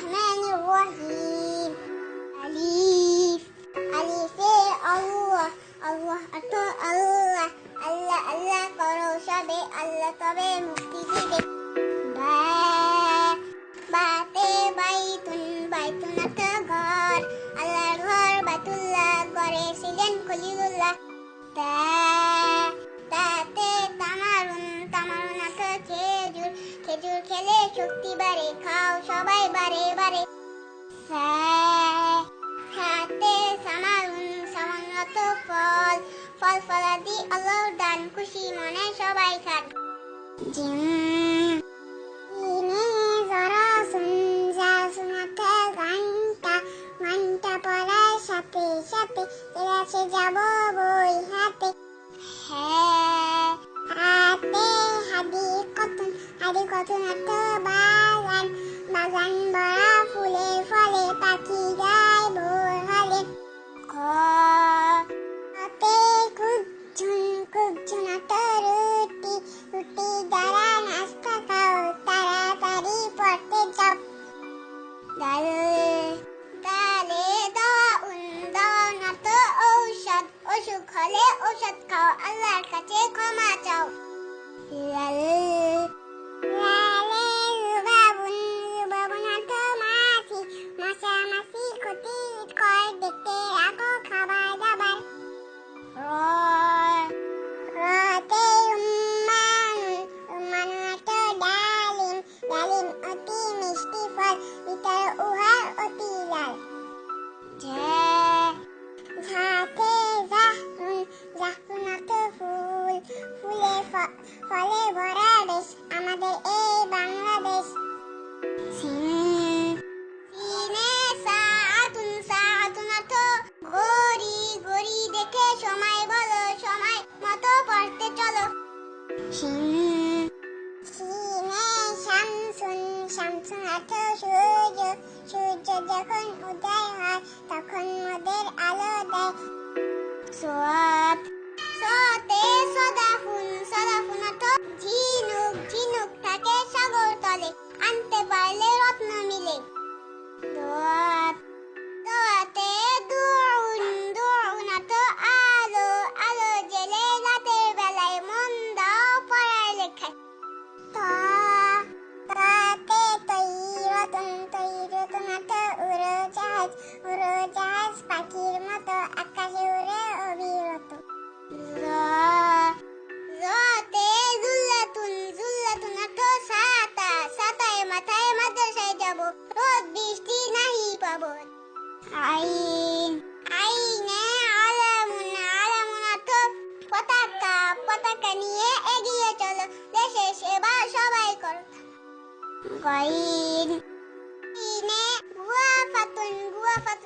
الرحمن الرحيم. أليف. أليف الله. الله أتو الله. الله. الله করো সবে আল্লাহ তবে মুক্তি দিবে বা বাতে বাইতুন বাইতুন একটা ঘর আল্লাহর ঘর বাইতুল্লাহ গড়ে ছিলেন খলিলুল্লাহ তা তাতে তামারুন তামারুন একটা খেজুর। খেজুর খেলে শক্তি বাড়ে, খাও সবাই বাড়ে। হ্যাঁ হাতে সামারুন সামান্যত ফল। ফল ফলাদি আল্লাহ দান খুশি মনে সবাই খান। জিম شمس শামসুন শামসুন অর্থ সূর্য সূর্য যখন উদয় হয় তখন মোদের আলো দেয় সোয়া koin. Ini gua fatun, gua fatun.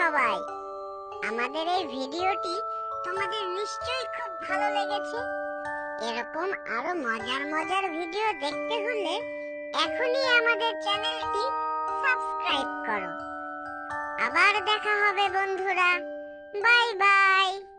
সবাই। আমাদের এই ভিডিওটি তোমাদের নিশ্চয়ই খুব ভালো লেগেছে। এরকম আরও মজার মজার ভিডিও দেখতে হলে এখনই আমাদের চ্যানেলটি সাবস্ক্রাইব করো। আবার দেখা হবে বন্ধুরা। Bye bye.